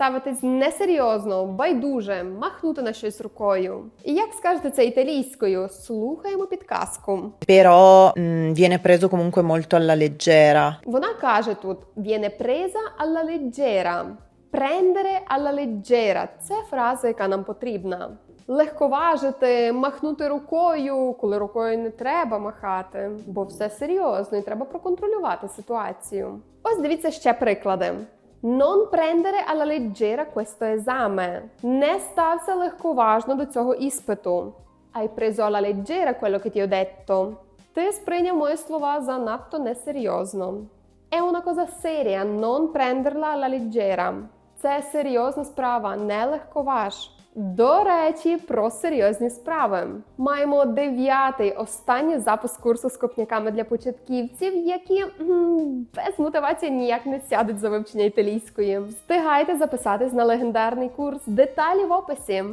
ставитись несерйозно, байдуже, махнути на щось рукою. І як скажете це італійською? Слухаємо підказку. però mh, viene preso comunque molto alla leggera. Вона каже тут: viene presa alla leggera. Prendere alla leggera – це фраза, яка нам потрібна. Легковажити, махнути рукою, коли рукою не треба махати, бо все серйозно і треба проконтролювати ситуацію. Ось дивіться ще приклади. Non prendere alla leggera questo esame. Не стався легковажно до цього іспиту. Hai preso alla leggera quello che ti ho detto. Ти сприйняв мої слова занадто несерйозно. È una cosa seria, non prenderla alla leggera. Це серйозна справа, не легковаж. До речі, про серйозні справи. Маємо дев'ятий останній запис курсу з копняками для початківців, які без мотивації ніяк не сядуть за вивчення італійської. Встигайте записатись на легендарний курс. Деталі в описі.